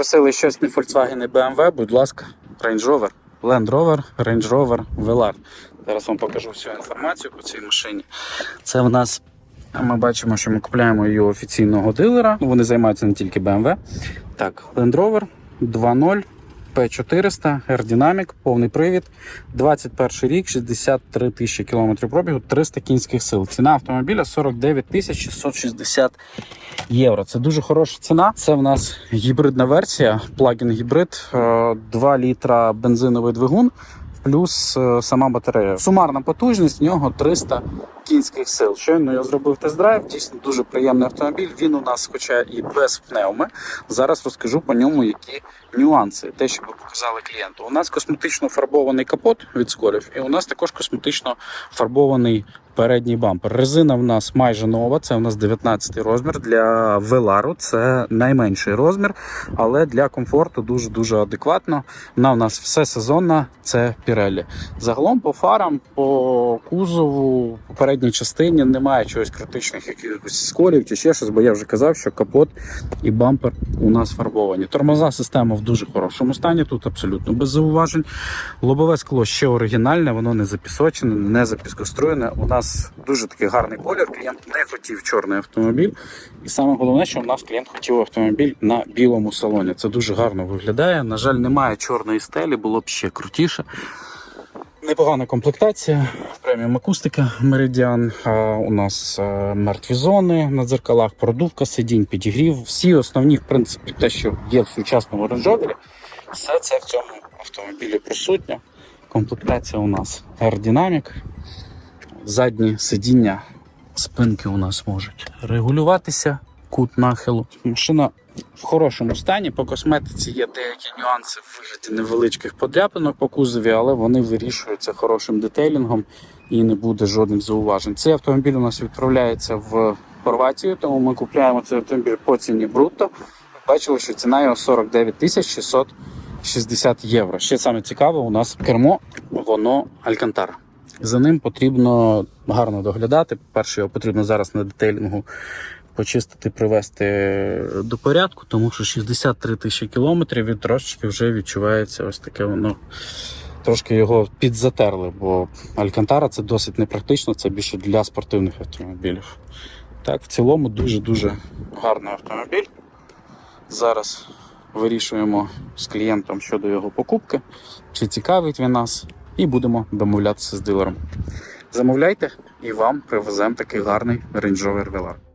просили щось не Volkswagen і BMW, будь ласка, Range Rover. Land Rover, Range Rover, Velar. Зараз вам покажу всю інформацію по цій машині. Це в нас ми бачимо, що ми купляємо її офіційного дилера. Вони займаються не тільки BMW. Так, Land Rover 2.0. P400, R-Dynamic, повний привід, 21 рік, 63 тисячі кілометрів пробігу, 300 кінських сил. Ціна автомобіля 49 тисяч 660 євро. Це дуже хороша ціна. Це в нас гібридна версія, плагін гібрид, 2 літра бензиновий двигун. Плюс е, сама батарея. Сумарна потужність в нього 300 кінських сил. Щойно я зробив тест-драйв. Дійсно дуже приємний автомобіль. Він у нас, хоча і без пневми. Зараз розкажу по ньому, які нюанси, те, що ви показали клієнту. У нас косметично фарбований капот від скорів, і у нас також косметично фарбований передній бампер. Резина в нас майже нова. Це у нас 19 розмір. Для Велару це найменший розмір, але для комфорту дуже дуже адекватно. Вона у нас все сезонна. Це Pirelli. Загалом по фарам, по кузову, по передній частині немає чогось критичних якихось сколів чи ще щось, бо я вже казав, що капот і бампер у нас фарбовані. Тормоза система в дуже хорошому стані, тут абсолютно без зауважень. Лобове скло ще оригінальне, воно не запісочене, не запіскоструєне. У нас дуже такий гарний колір. Клієнт не хотів чорний автомобіль. І саме головне, що у нас клієнт хотів автомобіль на білому салоні. Це дуже гарно виглядає. На жаль, немає чорної стелі, було б ще крутіше. Непогана комплектація, преміум акустика. А, У нас е, мертві зони на дзеркалах, продувка сидінь, підігрів. Всі основні, в принципі, те, що є в сучасному Range все це в цьому автомобілі присутньо. Комплектація у нас Aerodynamic. Задні сидіння, спинки у нас можуть регулюватися, кут нахилу. Машина в хорошому стані. По косметиці є деякі нюанси в вигляді невеличких подряпинок по кузові, але вони вирішуються хорошим детейлінгом і не буде жодних зауважень. Цей автомобіль у нас відправляється в Хорватію, тому ми купляємо цей автомобіль по ціні брутто. Бачили, що ціна його 49 тисяч 660 євро. Ще саме цікаве, у нас кермо, воно Алькантара. За ним потрібно гарно доглядати. Перше, його потрібно зараз на детейлінгу почистити, привести до порядку, тому що 63 тисячі кілометрів і трошечки вже відчувається ось таке воно. Трошки його підзатерли, бо Алькантара це досить непрактично, це більше для спортивних автомобілів. Так, в цілому дуже-дуже гарний автомобіль. Зараз вирішуємо з клієнтом щодо його покупки, чи цікавить він нас, і будемо домовлятися з дилером. Замовляйте і вам привеземо такий гарний Range Rover Velar.